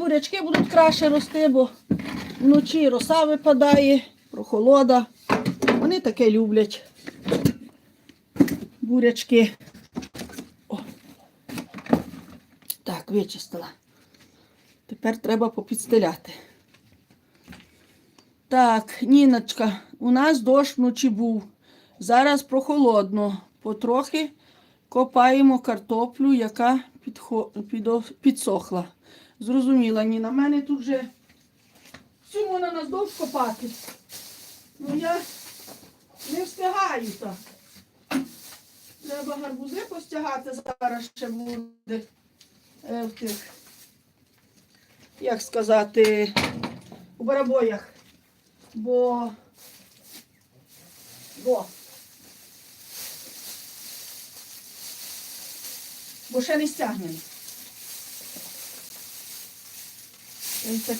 бурячки будуть краще рости, бо вночі роса випадає, прохолода. Вони таке люблять. Бурячки. О. Так, вичистила. Тепер треба попідстеляти. Так, Ніночка, у нас дощ вночі був. Зараз прохолодно. Потрохи копаємо картоплю, яка підсохла. Зрозуміла, Ніна. мене тут вже всю можна наздовж копати. Ну я не встигаю так. Треба гарбузи постягати зараз ще буде е, в тих, як сказати, у барабоях. Бо. Бо. Бо ще не стягнені. То.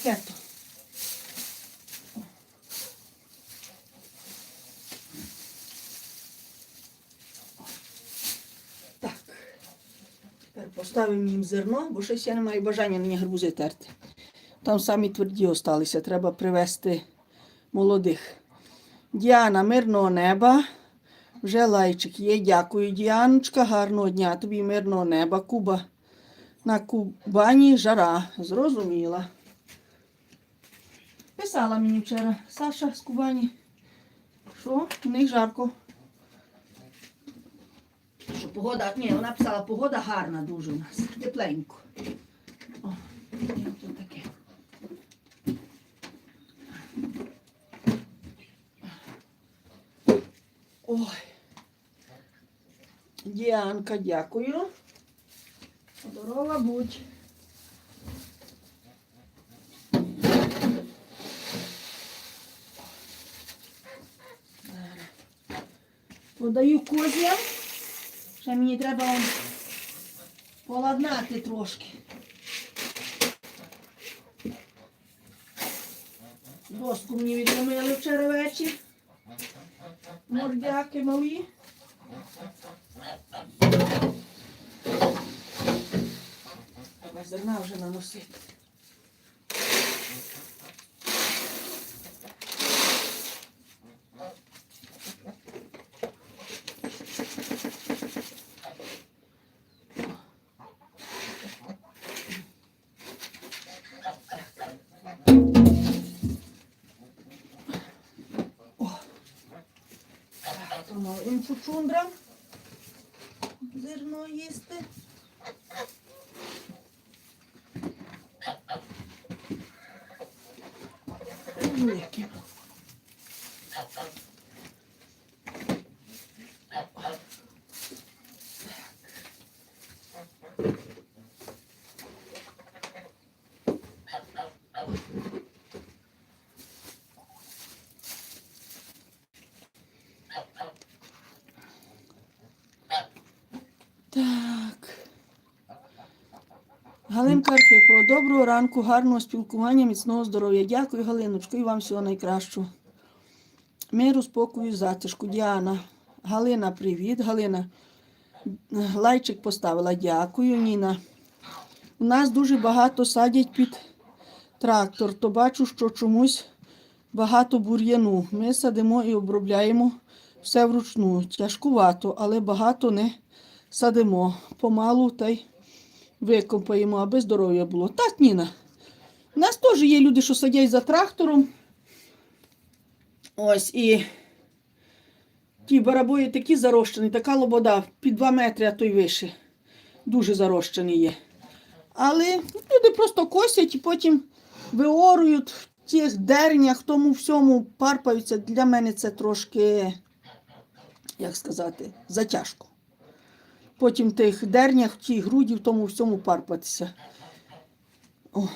Так. Тепер поставимо їм зерно, бо щось я не маю бажання мені гарбузи терти. Там самі тверді осталися, треба привезти молодих. Діана, мирного неба. Вже лайчик є. Дякую, Діаночка. Гарного дня. Тобі мирного неба. Куба. На Кубані жара. Зрозуміла. Писала мені вчора Саша з Кубані. Що? У них жарко. Що погода. Ні, вона писала, погода гарна дуже у нас. Тепленько. О, тут таке. Ой. Діанка, дякую. Здорова будь. Подаю козям. Ще мені треба поладнати трошки. Доску мені відломили вчора вечір. Мордяки малі. Зерна вже наносити. Тому інфучундрам зерно їсти. Великі. Так. Галинка Архипова, доброго ранку, гарного спілкування, міцного здоров'я. Дякую, Галиночко, і вам всього найкращого. Миру, спокою, затишку. Діана. Галина, привіт. Галина. Лайчик поставила. Дякую, Ніна. У нас дуже багато садять під трактор, то бачу, що чомусь багато бур'яну. Ми садимо і обробляємо все вручну. Тяжкувато, але багато не садимо. Помалу та й викопаємо, аби здоров'я було. Так, Ніна. У нас теж є люди, що садять за трактором. Ось і ті барабої такі зарощені, така лобода під 2 метри, а то й вище. Дуже зарощені є. Але люди просто косять і потім виорують в тих дернях, тому всьому парпаються. Для мене це трошки, як сказати, затяжко. Потім в тих дернях, в тій груді, в тому всьому парпатися. О.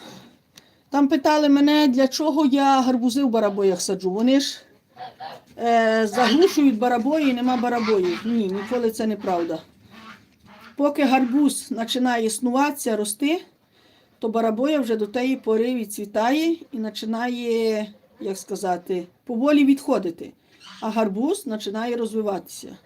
Там питали мене, для чого я гарбузи в барабоях саджу. Вони ж е, заглушують барабої і нема барабоїв. Ні, ніколи це неправда. Поки гарбуз починає існуватися, рости, то барабоя вже до тієї пори відцвітає і починає, як сказати, поволі відходити. А гарбуз починає розвиватися.